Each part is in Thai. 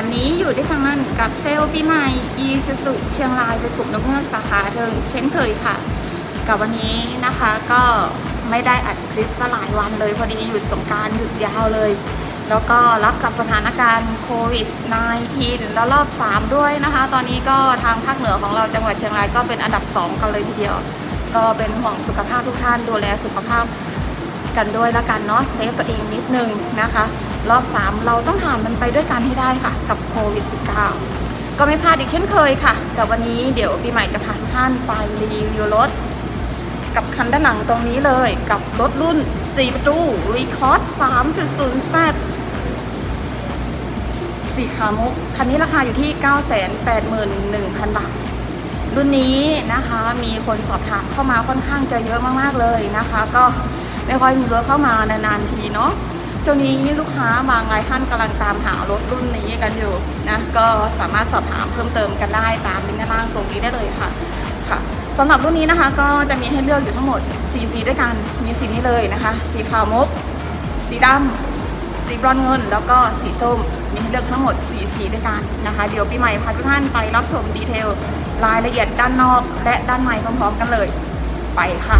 วันนี้อยู่ที่ทางนั้นกับเซลล์ปีใหม่อีซูซูเชียงรายโดยกลุ่มนกเงือกสาขาเทิงเช่นเคยค่ะ กับวันนี้นะคะก็ไม่ได้อัดคลิปสลายวันเลยพอดีหยุดสงการหยุดยาวเลย แล้วก็รับกับสถานการณ์โควิด -19 แล้วรอบ 3 ด้วยนะคะ ตอนนี้ก็ทางภาคเหนือของเราจังหวัดเชียงรายก็เป็นอันดับ 2 กันเลยทีเดียว ก็เป็นห่วงสุขภาพทุกท่านดูแลสุขภาพกันด้วยแล้วกันเนาะเซฟตัวเองนิดนึงนะคะ รอบ 3 เราต้องผ่านมันไปด้วยกันให้ได้ค่ะ กับโควิด -19 ก็ไม่พลาดอีกเช่นเคยค่ะ กับวันนี้เดี๋ยวปีใหม่จะพาทุกท่านไปรีวิวรถ กับคันด้านหลังตรงนี้เลย กับรถรุ่น 4 ประตู Record 3.0 Z สีขาวมุกคันนี้ราคาอยู่ที่ 981,000 บาท รุ่นนี้นะคะมีคนสอบถามเข้ามาค่อนข้างจะเยอะมากๆเลยนะคะ ก็ไม่ค่อยมีรถเข้ามานานๆทีเนาะ ช่วงนี้ลูกค้าบางรายท่านกำลังตามหารถรุ่นนี้กันอยู่นะก็สามารถสอบถามเพิ่มเติมกันได้ตามลิงก์ด้านล่างตรงนี้ได้เลยค่ะค่ะสำหรับรุ่นนี้นะคะก็จะมีให้เลือกอยู่ทั้งหมด4สีด้วยกันมีสีนี้เลยนะคะ สีขาวมุก สีดำสีบรอนซ์เงิน แล้วก็สีส้ม มีให้เลือกทั้งหมด4สีด้วยกันนะคะ เดี๋ยวปีใหม่พาทุกท่านไปรับชมดีเทลรายละเอียดด้านนอก และด้านในพร้อมๆกันเลย ไปค่ะ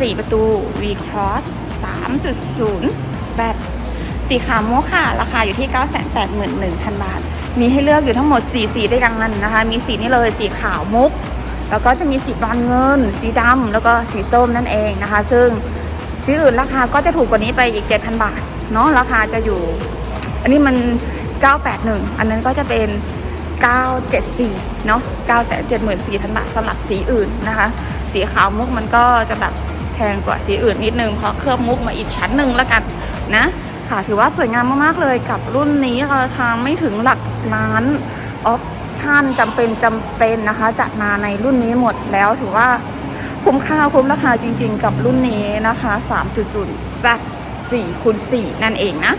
4 ประตู V Cross 3.0 Z สีขาวมุกค่ะ ราคาอยู่ที่ 981,000 บาท มีให้เลือกอยู่ทั้งหมด 4 สีด้วยกันนะคะ มีสีนี้เลยสีขาวมุก แล้วก็จะมีสีบรอนเงิน สีดำแล้วก็สีส้มนั่นเองนะคะ ซึ่งสีอื่นราคาก็จะถูกกว่านี้ไปอีก 7,000 บาทเนาะราคาจะอยู่ อันนี้มัน 981 อันนั้นก็จะเป็น974เนาะ974,000 บาทสำหรับสีอื่นนะคะ สีขาวมุกมันก็จะแบบ พงกว่าสีอื่นนิดนึงเพราะเคลือบมุกมาอีกชั้นหนึ่งแล้วกันนะ ค่ะถือว่าสวยงามมากๆเลยกับรุ่นนี้ราคาไม่ถึงหลักล้านออปชั่นจำเป็นจำเป็นนะคะ จัดมาในรุ่นนี้หมดแล้วถือว่าคุ้มค่าคุ้มราคาจริงๆ กับรุ่นนี้นะคะ3.0 Z 4คูณ4นั่นเองนะ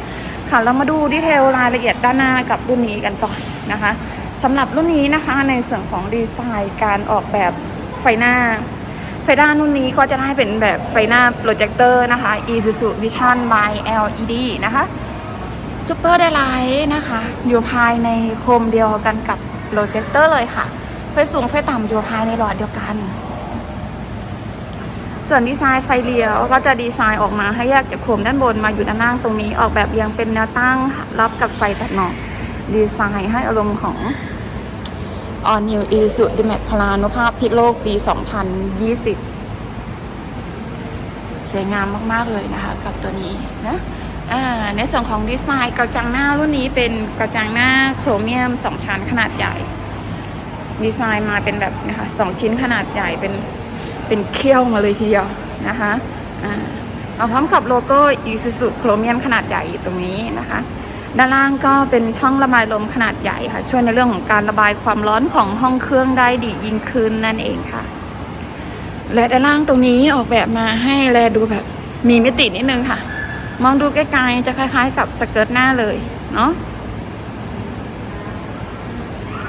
ค่ะเรามาดูดีเทลรายละเอียดด้านหน้ากับรุ่นนี้กันก่อนนะคะสำหรับรุ่นนี้นะคะในส่วนของดีไซน์การออกแบบไฟหน้า ฟหน้ารุ่นนี้ก็จะได้เป็นแบบไฟหน้าโปรเจคเตอร์นะคะ Isuzu Vision by LED นะคะซูเปอร์ไดไลท์นะคะ อยู่ภายในโคมเดียวกันกับโปรเจคเตอร์เลยค่ะ ไฟสูงไฟต่ำอยู่ภายในหลอดเดียวกัน ส่วนดีไซน์ไฟเลี้ยวก็จะดีไซน์ออกมาให้แยกจากโคมด้านบนมาอยู่ด้านล่างตรงนี้ออกแบบเรียงเป็นแนวตั้งรับกับไฟตัดหมอกดีไซน์ให้อารมณ์ของ All New Isuzu D-Max พลานุภาพพิโลกปี 2020 สวยงามมาก ๆ เลยนะคะ กับตัวนี้นะในส่วนของดีไซน์กระจังหน้ารุ่นนี้เป็นกระจังหน้าโครเมียม 2 ชั้นขนาดใหญ่ ดีไซน์มาเป็นแบบนะคะสองชิ้นขนาดใหญ่เป็นเป็นเขี้ยวมาเลยทีเดียวนะคะมาพร้อมกับโลโก้ Isuzu โครเมียมขนาดใหญ่ตรงนี้นะคะ ด้านล่างก็เป็นช่องระบายลมขนาดใหญ่ค่ะ ช่วยในเรื่องของการระบายความร้อนของห้องเครื่องได้ดียิ่งขึ้นนั่นเองค่ะ และด้านล่างตรงนี้ออกแบบมาให้แลดูแบบมีมิตินิดนึงค่ะ มองดูใกล้ๆจะคล้าย ๆ กับสเกิร์ตหน้าเลยเนาะ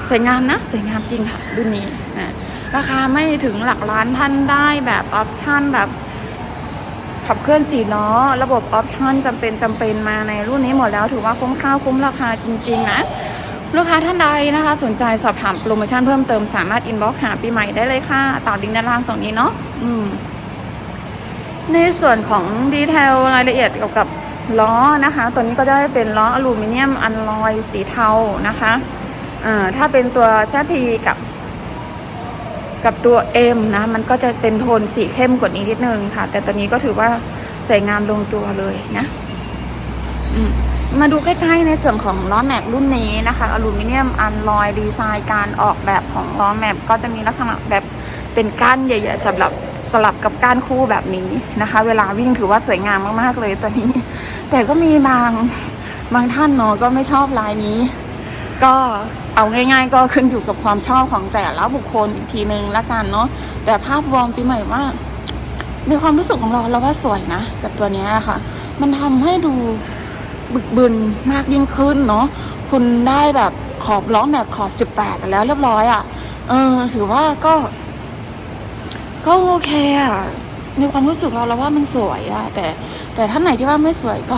สวยงามนะสวยงามจริงค่ะรุ่นนี้นะราคาไม่ถึงหลักล้านท่านได้แบบออปชั่นแบบ ขับเคลื่อนสีล้อ ระบบออปชั่นจำเป็นจำเป็นมาในรุ่นนี้หมดแล้วถือว่าคุ้มค่าคุ้มราคาจริงๆนะลูกค้าท่านใดนะคะ สนใจสอบถามโปรโมชั่นเพิ่มเติมสามารถอินบ็อกซ์หาปีใหม่ได้เลยค่ะตามลิงก์ด้านล่างตรงนี้เนาะอืมในส่วนของดีเทลรายละเอียดเกี่ยวกับล้อนะคะ ตัวนี้ก็จะได้เป็นล้ออลูมิเนียมอันลอยสีเทานะคะอ่าถ้าเป็นตัวแซทีกับ กับตัว M นะมันก็จะเป็นโทนสีเข้มกว่านี้นิดนึงค่ะ แต่ตอนนี้ก็ถือว่าใส่งามลงตัวเลยนะมมาดูใกล้ๆในส่วนของล้อแม็กรุ่นนี้นะคะอลูมิเนียมอันลอยดีไซน์การออกแบบของล้อแม็กก็จะมีลักษณะแบบเป็นก้านใหญ่ๆสำหรับสลับกับก้านคู่แบบนี้นะคะ เวลาวิ่งถือว่าสวยงามมากๆเลยตัวนี้ แต่ก็มีบางบางท่านเนาะก็ไม่ชอบลายนี้ ก็ เอาง่าย ๆ ก็ขึ้นอยู่กับความชอบของแต่ละบุคคลอีกทีนึงละกันเนาะแต่ภาพรวมปีใหม่ว่าในความรู้สึกของเราเราว่าสวยนะกับตัวเนี้ยค่ะ มันทำให้ดูบึกบึนมากยิ่งขึ้นเนาะคุณได้แบบขอบล้อแม็กขอบ18แล้วเรียบร้อยอะ่ะ เออ ถือว่าก็ ก็โอเคอะ่ะในความรู้สึกเราเราว่ามันสวยอะ่ะ แต่ แต่ท่านไหนที่ว่าไม่สวยก็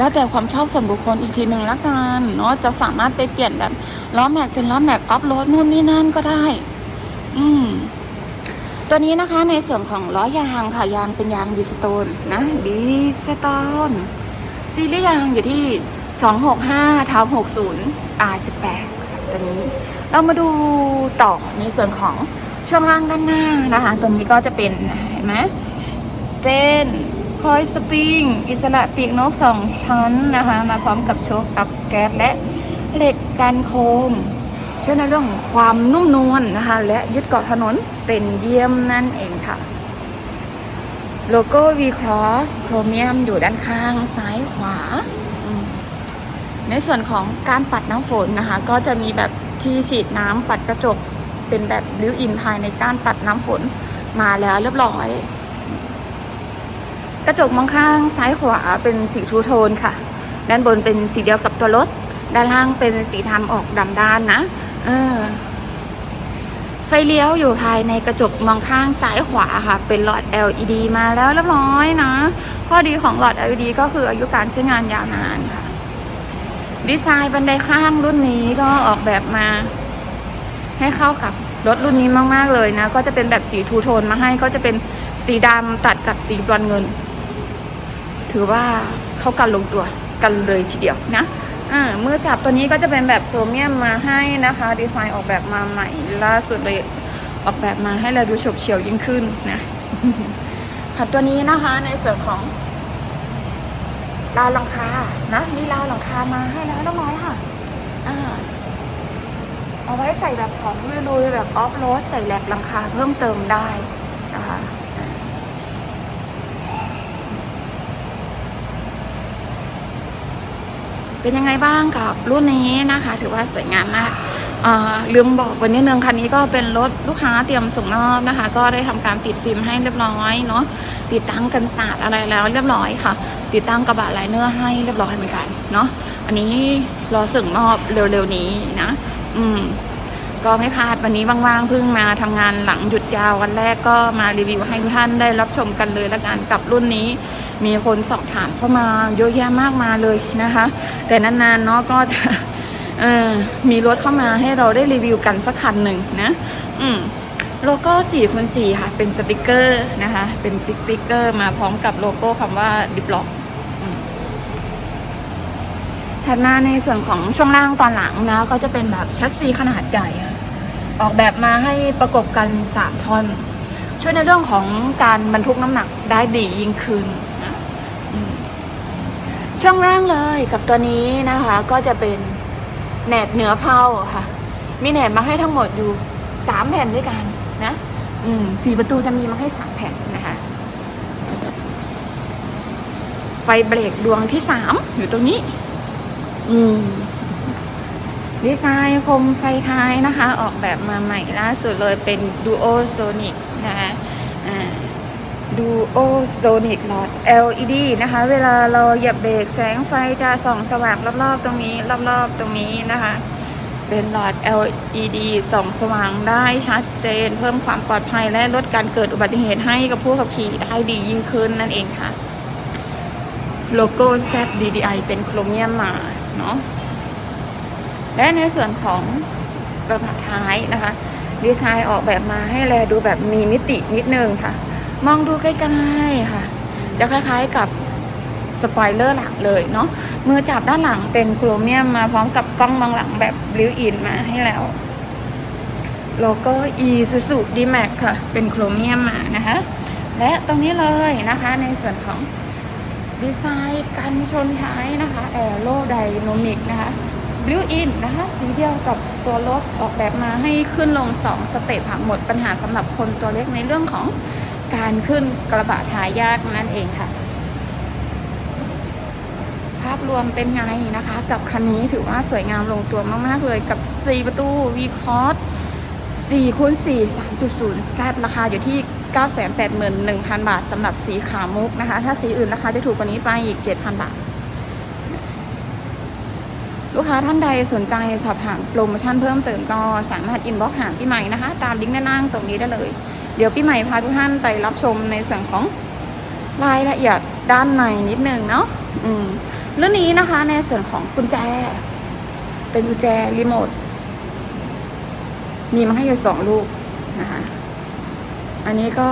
แล้วแต่ความชอบส่วนบุคคลอีกทีหนึ่งละกันเนาะจะสามารถไปเปลี่ยนแบบล้อแม็กเป็นล้อแม็กอัพโหลดนู่นนี่นั่นก็ได้ อืมตัวนี้นะคะในส่วนของล้อยางค่ะยางเป็นยางบิสโตนนะบิสโตนซีรีส์ยางอยู่ที่ 265ทับ60 R18 ตัวนี้ เรามาดูต่อในส่วนของช่วงล่างด้านหน้านะคะ ตัวนี้ก็จะเป็นเห็นไหมเป็น คอยสปริง อิสระปีกนกสองชั้นนะคะ มาพร้อมกับโชคอัพแก๊สและเหล็กกันโคมช่วยในเรื่องของความนุ่มนวลนะคะ และยึดเกาะถนนเป็นเยี่ยมนั่นเองค่ะ โลโก้ V Cross โครเมียมอยู่ด้านข้างซ้ายขวา ในส่วนของการปัดน้ำฝนนะคะ ก็จะมีแบบที่ฉีดน้ำปัดกระจกเป็นแบบริ้วอินภายในการปัดน้ำฝนมาแล้วเรียบร้อย ระจกมองข้างซ้ายขวาเป็นสีทูโทนค่ะ ด้านบนเป็นสีเดียวกับตัวรถ ด้านล่างเป็นสีดำออกดำด้านนะเออไฟเลี้ยวอยู่ภายในกระจกมองข้างซ้ายขวาค่ะ เป็นหลอด LED มาแล้วเรียบร้อยนะ ข้อดีของหลอด LED ก็คืออายุการใช้งานยาวนานค่ะ ดีไซน์บันไดข้างรุ่นนี้ก็ออกแบบมา ให้เข้ากับรถรุ่นนี้มาก ๆ เลยนะ ก็จะเป็นแบบสีทูโทนมาให้ก็จะเป็นสีดำตัดกับสีบรอนเงิน ถือว่าเข้ากันลงตัวกันเลยทีเดียวนะอ่ามือจับตัวนี้ก็จะเป็นแบบโครเมียมมาให้นะคะ ดีไซน์ออกแบบมาใหม่ล่าสุดเลยออกแบบมาให้เราดูฉบเฉี่ยวยิ่งขึ้นนะค่ะตัวนี้นะคะในส่วนของราวหลังคานะมีราวหลังคามาให้แล้วเรียบร้อยค่ะอ่าเอาไว้ใส่แบบของลุยๆแบบออฟโรดใส่แหลกหลังคาเพิ่มเติมได้นะคะ เป็นยังไงบ้างกับรุ่นนี้นะคะ ถือว่าสวยงามมากอ่าลืมบอกวันนี้นึงคันนี้ก็เป็นรถลูกค้าเตรียมส่งมอบนะคะ ก็ได้ทำการติดฟิล์มให้เรียบร้อยเนาะติดตั้งกันศาสตร์อะไรแล้วเรียบร้อยค่ะ ติดตั้งกระบะไลเนอร์ให้เรียบร้อยเหมือนกันเนาะอันนี้รอส่งมอบเร็วๆนี้นะ อืม ก็ไม่พลาดวันนี้ว่างๆเพิ่งมาทำงานหลังหยุดยาววันแรกก็มารีวิวให้ทุกท่านได้รับชมกันเลยละกันกับรุ่นนี้ มีคนสอบถามเข้ามาเยอะแยะมากมายเลยนะคะ แต่นานๆเนาะก็จะมีรถเข้ามาให้เราได้รีวิวกันสักคันหนึ่งนะอืมโลโก้4คูณ4ค่ะ เป็นสติกเกอร์นะคะ เป็นสติกเกอร์มาพร้อมกับโลโก้คำว่าดิบล็อกถัดมาในส่วนของช่วงล่างตอนหลังนะ ก็จะเป็นแบบแชสซีขนาดใหญ่ ออกแบบมาให้ประกบกันสามท่อน ช่วยในเรื่องของการบรรทุกน้ำหนักได้ดียิ่งขึ้นนะ ช่วงล่างเลยกับตัวนี้นะคะ ก็จะเป็นแหนบเหนือเพลาค่ะ มีแหนบมาให้ทั้งหมดอยู่สามแผ่นด้วยกันนะอืมสี่ประตูจะมีมาให้สามแผ่นนะคะไฟเบรกดวงที่สามอยู่ตรงนี้ อืมดีไซน์คมไฟท้ายนะคะ ออกแบบมาใหม่ล่าสุดเลยเป็น Duo Sonic นะคะอ่า Duo Sonic หลอด LED นะคะ เวลาเราเหยียบเบรกแสงไฟจะส่องสว่างรอบๆตรงนี้ รอบๆตรงนี้นะคะ เป็นหลอด LED ส่องสว่างได้ชัดเจน เพิ่มความปลอดภัยและลดการเกิดอุบัติเหตุให้กับผู้ขับขี่ได้ดียิ่งขึ้นนั่นเองค่ะ โลโก้ ZDDI เป็นโครเมียมมาเนาะและในส่วนของกระบะท้ายนะคะ ดีไซน์ออกแบบมาให้แลดูแบบมีมิตินิดนึงค่ะ มองดูใกล้ๆค่ะ จะคล้ายๆกับสปอยเลอร์หลังเลยเนาะมือจับด้านหลังเป็นโครเมียมมาพร้อมกับกล้องมองหลังแบบริ้วอินมาให้แล้วโลโก้ Isuzu D-Max ค่ะ เป็นโครเมียมมานะคะ และตรงนี้เลยนะคะในส่วนของดีไซน์กันชนท้ายนะคะแอโรไดนมิกนะคะบิวอินนะคะ สีเดียวกับตัวรถออกแบบมาให้ขึ้นลง 2 สเต็ปค่ะหมดปัญหาสำหรับคนตัวเล็กในเรื่องของ การขึ้นกระบะทายากนั่นเองค่ะ ภาพรวมเป็นไงนะคะ กับคันนี้ถือว่าสวยงามลงตัวมาก ๆ เลยกับ 4 ประตู V Cross 4คูณ4 3.0 Z ราคาอยู่ที่ 981,000 บาทสำหรับสีขาวมุกนะคะ ถ้าสีอื่นราคาจะถูกกว่านี้ไปอีก 7,000 บาท ลูกค้าท่านใดสนใจสอบถามโปรโมชั่นเพิ่มเติมก็สามารถอินบ็อกซ์หาพี่ใหม่นะคะ ตามลิงก์ด้านล่างตรงนี้ได้เลย เดี๋ยวพี่ใหม่พาทุกท่านไปรับชมในส่วนของรายละเอียดด้านในนิดนึงเนาะอืมเรื่องนี้นะคะในส่วนของกุญแจ เป็นกุญแจรีโมทมีมาให้อยู่สองลูกนะคะ อันนี้ก็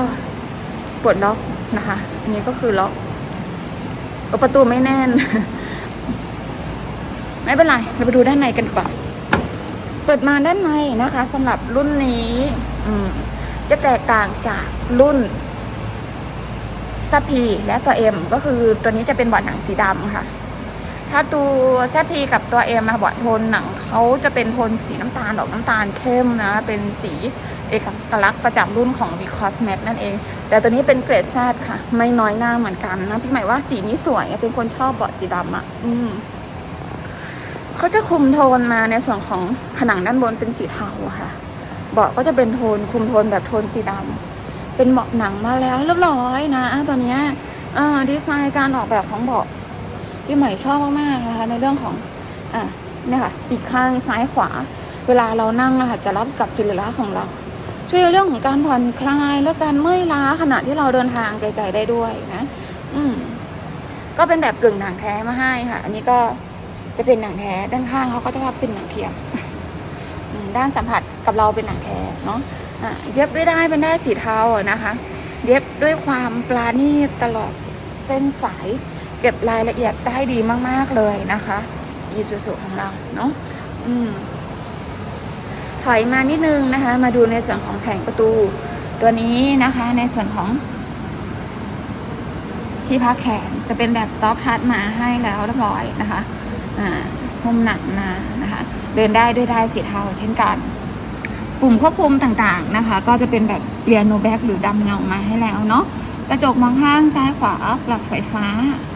ปลดล็อกนะคะ อันนี้ก็คือล็อกประตูไม่แน่น ไม่เป็นไร เราไปดูด้านในกันดีกว่าเปิดมาด้านในนะคะสำหรับรุ่นนี้จะแตกต่างจากรุ่นซัทีและตัวเอ็มก็คือตัวนี้จะเป็นบอดหนังสีดำค่ะ ถ้าตัวซัทีกับตัวเอ็มมาบอดโทนหนังเขาจะเป็นโทนสีน้ำตาลออกน้ำตาลเข้มนะ เป็นสีเอกลักษณ์ประจำรุ่นของ v c o s m a t นั่นเอง แต่ตัวนี้เป็นเกรดแซดค่ะ ไม่น้อยหน้าเหมือนกันนะ พี่หมายว่าสีนี้สวยเป็นคนชอบเบาะสีดำอะ อืม เขาจะคุมโทนมาในส่วนของผนังด้านบนเป็นสีเทาค่ะ เบาะก็จะเป็นโทนคุมโทนแบบโทนสีดำเป็นเบาะหนังมาแล้วเรียบร้อยนะตัวเนี้ยเออดีไซน์การออกแบบของเบาะพี่ใหม่ชอบมากๆนะคะในเรื่องของอะเนี่ยค่ะปีกข้างซ้ายขวา เวลาเรานั่งอะค่ะจะรับกับสิริระของเรา ช่วยเรื่องของการผ่อนคลายลดการเมื่อยล้าขณะที่เราเดินทางไกลๆได้ด้วยนะ อืมก็เป็นแบบกึ่งหนังแท้มาให้ค่ะ อันนี้ก็ จะเป็นหนังแท้ด้านข้างเขาก็จะว่าเป็นหนังเทียม ด้านสัมผัสกับเราเป็นหนังแท้เนาะะเย็บด้วยได้เป็นได้สีเทาอะนะคะ เย็บด้วยความปราณีตตลอดเส้นสายเก็บรายละเอียดได้ดีมาก ๆ เลยนะคะยีสุสุของเราเนาะอืมถอยมานิดนึงนะคะ มาดูในส่วนของแผงประตู ตัวนี้นะคะ ในส่วนของที่พักแขนจะเป็นแบบซอฟทัชมาให้แล้วเรียบร้อยนะคะ หุ้มหนังมานะคะ เดินได้ด้วยได้สีเทาเช่นกัน ปุ่มควบคุมต่างๆนะคะ ก็จะเป็นแบบเปียโนแบ็กหรือดำเงามาให้แล้วเนาะกระจกมองข้างซ้ายขวาปรับไฟฟ้า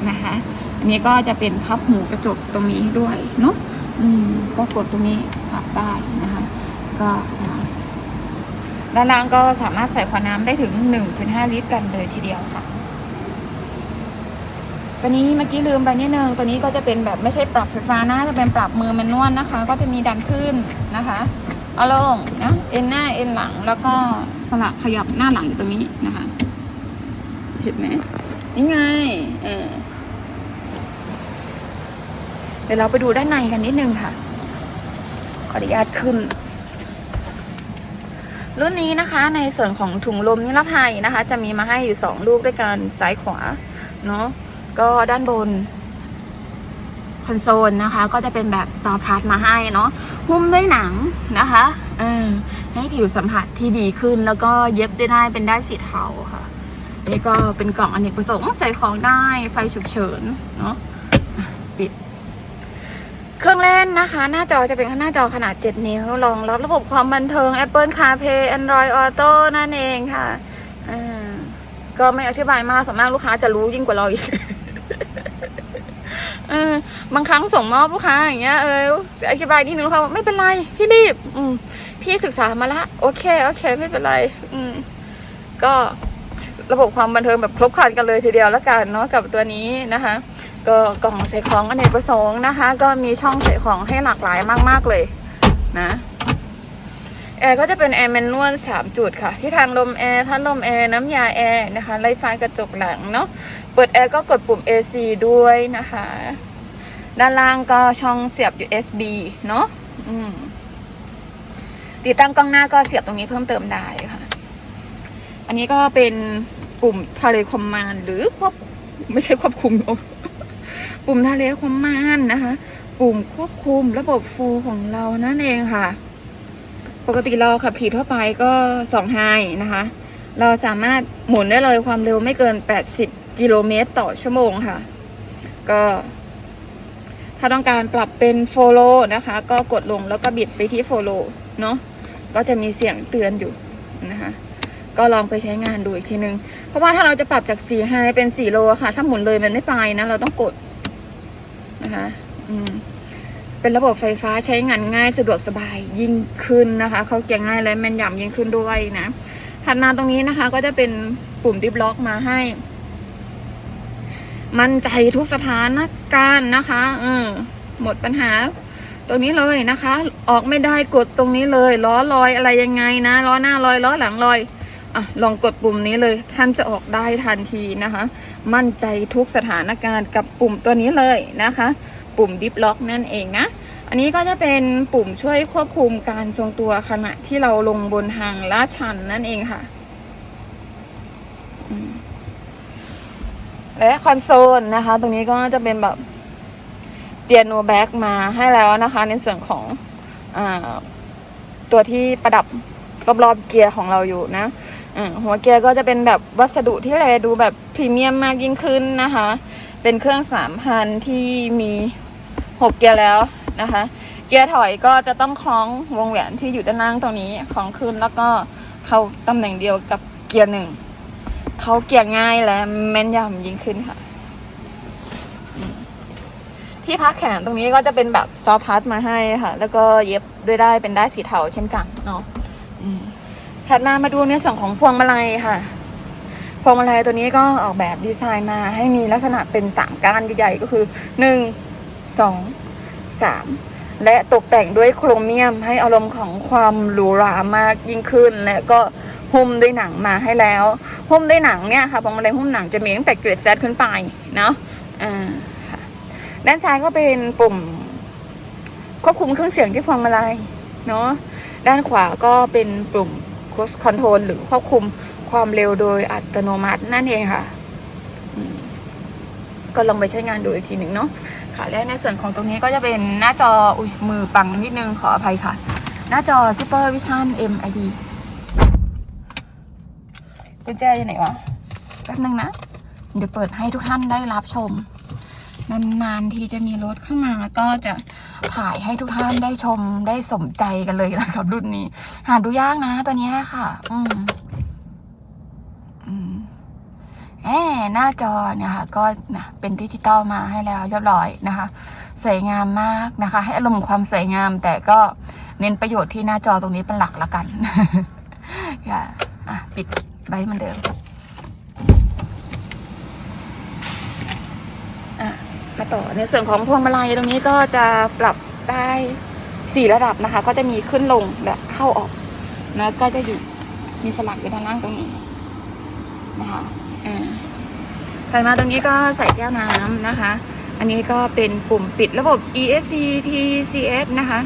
นะคะ อันนี้ก็จะเป็นพับหูกระจกตรงนี้ด้วยเนาะอืมก็กดตรงนี้ปรับได้นะคะ ก็ด้านล่างก็สามารถใส่ขวดน้ำได้ถึง 1.5 ลิตรกันเลยทีเดียวค่ะ ตัวนี้เมื่อกี้ลืมไปนิดนึงตัวนี้ก็จะเป็นแบบไม่ใช่ปรับไฟฟ้านะจะเป็นปรับมือแมนนวลนะคะ ก็จะมีดันขึ้นนะคะเอาลงนะเอ็นหน้าเอ็นหลังแล้วก็สลับขยับหน้าหลังอยู่ตรงนี้นะคะ เห็นไหมนี่ไงเออเดี๋ยวเราไปดูด้านในกันนิดนึงค่ะ ขออนุญาตขึ้น รุ่นนี้นะคะ ในส่วนของถุงลมนิรภัยนะคะ จะมีมาให้อยู่สองลูกด้วยกันซ้ายขวา เนาะ ก็ด้านบนคอนโซลนะคะ ก็จะเป็นแบบซอฟพลัสมาให้เนาะหุ้มด้วยหนังนะคะเออให้ผิวสัมผัสที่ดีขึ้นแล้วก็เย็บได้ได้เป็นได้สีเทาค่ะนี่ก็เป็นกล่องอเนกประสงค์ใส่ของได้ไฟฉุกเฉินเนาะปิด เครื่องเล่นนะคะ หน้าจอจะเป็นหน้าจอขนาด 7 นิ้วรองรับระบบความบันเทิง Apple CarPlay Android Auto นั่นเองค่ะอ่าก็ไม่อธิบายมากส่วนมากลูกค้าจะรู้ยิ่งกว่าเราอีก เออบางครั้งส่งมอบลูกค้าอย่างเงี้ยเอออธิบายนิดนึงลูกค้าบอกไม่เป็นไรพี่รีบ อืมพี่ศึกษามาละโอเคโอเค ไม่เป็นไร อืมก็ระบบความบันเทิงแบบครบครันกันเลยทีเดียวแล้วกันเนาะกับตัวนี้นะคะ ก็กล่องใส่ของอเนกประสงค์นะคะ ก็มีช่องใส่ของให้หลากหลายมาก ๆเลยนะ แอร์ก็จะเป็นแอร์แมนนวล3 จุดค่ะ ที่ทางลมแอร์พัดลมแอร์น้ำยาแอร์นะคะไล่ไฟกระจกหลังเนาะเปิดแอร์ก็กดปุ่ม AC ด้วยนะคะ ด้านล่างก็ช่องเสียบ USB เนาะติดตั้งกล้องหน้าก็เสียบตรงนี้เพิ่มเติมได้ค่ะ อันนี้ก็เป็นปุ่มทะเลคอมมานหรือควบไม่ใช่ควบคุมปุ่มทะเลคอมมานนะคะ ปุ่มควบคุมระบบฟูลของเรานั่นเองค่ะ ปกติเราขับขี่ทั่วไปก็สองไฮนะคะ เราสามารถหมุนได้เลยความเร็วไม่เกิน 80 กิโลเมตรต่อชั่วโมงค่ะ ก็ ถ้าต้องการปรับเป็นโฟโลนะคะ ก็กดลงแล้วก็บิดไปที่โฟโลเนาะก็จะมีเสียงเตือนอยู่นะคะ ก็ลองไปใช้งานดูอีกทีนึง เพราะว่าถ้าเราจะปรับจาก4ไฮเป็น4โลค่ะ ถ้าหมุนเลยมันไม่ไปนะ เราต้องกดนะคะ อืม เป็นระบบไฟฟ้าใช้งานง่ายสะดวกสบายยิ่งขึ้นนะคะ เขาเกียงง่ายและแม่นยำยิ่งขึ้นด้วยนะถัดมาตรงนี้นะคะก็จะเป็นปุ่มดิฟล็อกมาให้ มั่นใจทุกสถานการณ์นะคะเออหมดปัญหาตัวนี้เลยนะคะ ออกไม่ได้กดตรงนี้เลยล้อลอยอะไรยังไงนะล้อหน้าลอยล้อหลังลอยอะลองกดปุ่มนี้เลย ท่านจะออกได้ทันทีนะคะ มั่นใจทุกสถานการณ์กับปุ่มตัวนี้เลยนะคะ ปุ่มดิฟล็อกนั่นเองนะ อันนี้ก็จะเป็นปุ่มช่วยควบคุมการทรงตัวขณะที่เราลงบนทางลาดชันนั่นเองค่ะ และคอนโซลนะคะ ตรงนี้ก็จะเป็นแบบเตียโนแบ็กมาให้แล้วนะคะ ในส่วนของอตัวที่ประดับรอบๆเกียร์ของเราอยู่นะหัวเกียร์ก็จะเป็นแบบวัสดุที่แลดูแบบพรีเมียมมากยิ่งขึ้นนะคะ เป็นเครื่องสามพันที่มีหกเกียร์แล้วนะคะ เกียร์ถอยก็จะต้องคล้องวงแหวนที่อยู่ด้านล่างตรงนี้คล้องขึ้นแล้วก็เข้าตำแหน่งเดียวกับเกียร์หนึ่งเขาเกียร์ง่ายและแม่นยำยิ่งขึ้นค่ะ ที่พักแขนตรงนี้ก็จะเป็นแบบซอฟทัชมาให้ค่ะ แล้วก็เย็บด้วยได้เป็นได้สีเทาเช่นกันเนาะถัดมามาดูในส่วนของพวงมาลัยค่ะ พวงมาลัยตัวนี้ก็ออกแบบดีไซน์มาให้มีลักษณะเป็นสามก้านใหญ่ๆก็คือหนึ่งสองสามและตกแต่งด้วยโครเมียมให้อารมณ์ของความหรูหรามากยิ่งขึ้น และก็หุ้มด้วยหนังมาให้แล้วหุ้มด้วยหนังเนี่ยค่ะพวงมาลัยหุ้มหนังจะมีตั้งแต่เกรด Z ขึ้นไปเนาะอ่าด้านซ้ายก็เป็นปุ่มควบคุมเครื่องเสียงที่พวงมาลัยเนาะด้านขวาก็เป็นปุ่ม cruise control หรือควบคุม ความเร็วโดยอัตโนมัตินั่นเองค่ะ ก็ลองไปใช้งานดูอีกทีหนึ่งเนาะค่ะ และในส่วนของตรงนี้ก็จะเป็นหน้าจออุ้ยมือปังนิดนึงขออภัยค่ะ หน้าจอ Super Vision MID กุญแจอยู่ไหนวะแป๊บนึงนะ เดี๋ยวเปิดให้ทุกท่านได้รับชม นานๆทีจะมีรถเข้ามาก็จะถ่ายให้ทุกท่านได้ชมได้สมใจกันเลยนะครับรุ่นนี้ หาดูยากนะตัวเนี้ยค่ะ อืม แอบหน้าจอเนี่ยค่ะก็นะเป็นดิจิตอลมาให้แล้วเรียบร้อยนะคะ สวยงามมากนะคะ ให้อารมณ์ความสวยงาม แต่ก็เน้นประโยชน์ที่หน้าจอตรงนี้เป็นหลักละกันค่ะอะปิดไว้เหมือนเดิมมาต่อในส่วนของพวงมาลัยตรงนี้ก็จะปรับได้สี่ระดับนะคะ ก็จะมีขึ้นลงแบบเข้าออกนะก็จะอยู่มีสลักอยู่ด้านล่างตรงนี้ นะคะอ่าถัดมาตรงนี้ก็ใส่แก้วน้ำนะคะ อันนี้ก็เป็นปุ่มปิดระบบ ESC TCS นะคะ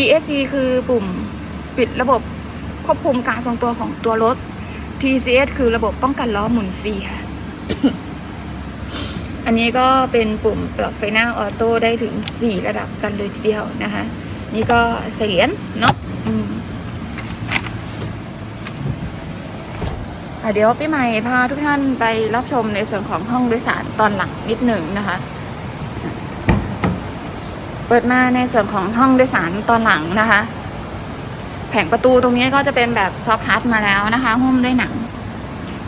ESC คือปุ่มปิดระบบควบคุมการทรงตัวของตัวรถ TCS คือระบบป้องกันล้อหมุนฟรีค่ะ อันนี้ก็เป็นปุ่มปรับไฟหน้าออโต้ได้ถึง 4 ระดับกันเลยทีเดียวนะคะ นี่ก็เสียนเนาะอืมอะ เดี๋ยวพี่ใหม่พาทุกท่านไปรับชมในส่วนของห้องโดยสารตอนหลังนิดหนึ่งนะคะ เปิดมาในส่วนของห้องโดยสารตอนหลังนะคะ แผงประตูตรงนี้ก็จะเป็นแบบซอฟต์ทัชมาแล้วนะคะ หุ้มด้วยหนัง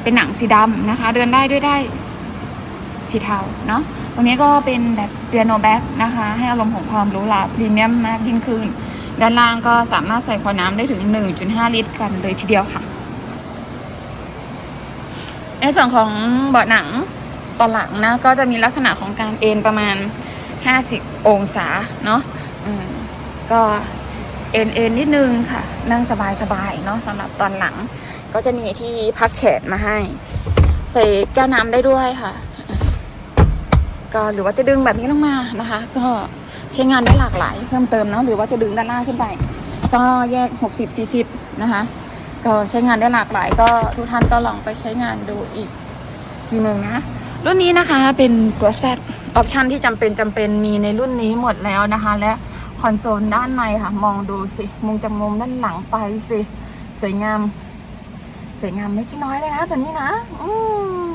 เป็นหนังสีดำนะคะ เดินได้ด้วยได้สีเทาเนาะตรงนี้ก็เป็นแบบเปียโนแบ็กนะคะ ให้อารมณ์ของความหรูหราพรีเมียมมากยิ่งขึ้น ด้านล่างก็สามารถใส่ขวดน้ำได้ถึง 1.5 ลิตรกันเลยทีเดียวค่ะ ในส่วนของเบาะหนังตอนหลังนะ ก็จะมีลักษณะของการเอนประมาณ 50 องศาเนาะก็เอนเอนนิดนึงค่ะ นั่งสบายๆเนาะสำหรับตอนหลัง ก็จะมีที่พักแขนมาให้ ใส่แก้วน้ำได้ด้วยค่ะ ก็หรือว่าจะดึงแบบนี้ลงมานะคะ ก็ใช้งานได้หลากหลายเพิ่มเติมเนาะหรือว่าจะดึงด้านล่างขึ้นไป ก็แยก 60 40 นะคะ ก็ใช้งานได้หลากหลาย ก็ทุกท่านก็ลองไปใช้งานดูอีกทีหนึ่งนะ รุ่นนี้นะคะเป็นตัว Z ออปชันที่จำเป็นจำเป็นมีในรุ่นนี้หมดแล้วนะคะ และคอนโซลด้านในค่ะ มองดูสิ มุมจากมุมด้านหลังไปสิ สวยงาม สวยงามไม่ใช่น้อยเลยนะตัวนี้นะอืม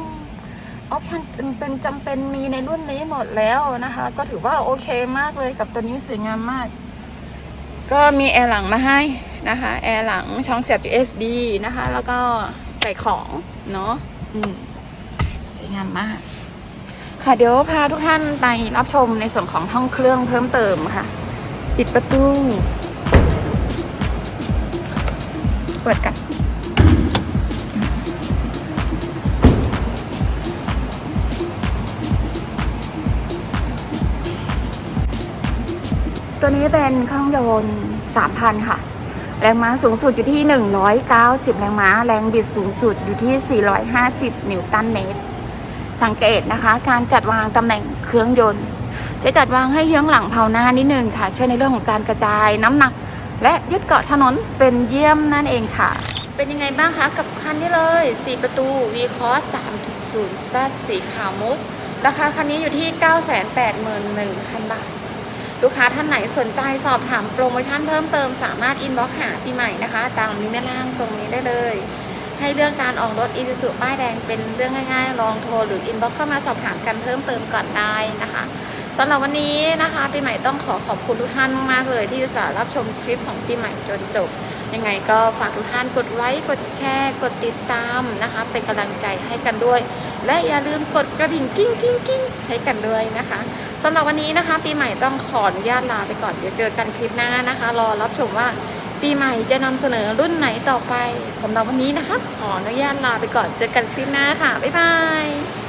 ออปชันเป็นเป็นจำเป็นมีในรุ่นนี้หมดแล้วนะคะ ก็ถือว่าโอเคมากเลยกับตัวนี้สวยงามมาก ก็มีแอร์หลังมาให้ นะคะแอร์หลังช่องเสียบ USB นะคะ แล้วก็ใส่ของเนาะอืมสวยงามมาก ค่ะเดี๋ยวพาทุกท่านไปรับชมในส่วนของห้องเครื่องเพิ่มเติมค่ะ ปิดประตู เปิดกันตัวนี้เป็นเครื่องยนต์3,000 ค่ะ แรงม้าสูงสุดอยู่ที่ 190 แรงม้า แรงบิดสูงสุดอยู่ที่ 450 นิวตันเมตร สังเกตนะคะ การจัดวางตำแหน่งเครื่องยนต์ จะจัดวางให้เยื้องหลังเผาหน้านิดนึงค่ะ ช่วยในเรื่องของการกระจายน้ำหนัก และยึดเกาะถนนเป็นเยี่ยมนั่นเองค่ะ เป็นยังไงบ้างคะกับคันนี้เลย 4 ประตู v c o s 3.0 Z สีขาวมุก ราคาคันนี้อยู่ที่ 981,000 บาท ลูกค้าท่านไหนสนใจสอบถามโปรโมชั่นเพิ่มเติมสามารถอินบ็อกหาปีใหม่นะคะ ตามลิงก์ด้านล่างตรงนี้ได้เลย ให้เรื่องการออกรถอีซูซูป้ายแดงเป็นเรื่องง่ายๆ ลองโทรหรืออินบ็อกเข้ามาสอบถามกันเพิ่มเติมก่อนได้นะคะสำหรับวันนี้นะคะปีใหม่ต้องขอขอบคุณทุกท่านมากๆเลย ที่สารับชมคลิปของปีใหม่จนจบ ยังไงก็ฝากทุกท่านกดไลค์กดแชร์ กดติดตามนะคะ เป็นกำลังใจให้กันด้วย และอย่าลืมกดกระดิ่งกิ้งกิ้งกิ้งให้กันด้วยนะคะสำหรับวันนี้นะคะ ปีใหม่ต้องขออนุญาตลาไปก่อนเดี๋ยวเจอกันคลิปหน้านะคะ รอรับชมว่าปีใหม่จะนำเสนอรุ่นไหนต่อไปสำหรับวันนี้นะคะ ขออนุญาตลาไปก่อนเจอกันคลิปหน้าค่ะบ๊ายบาย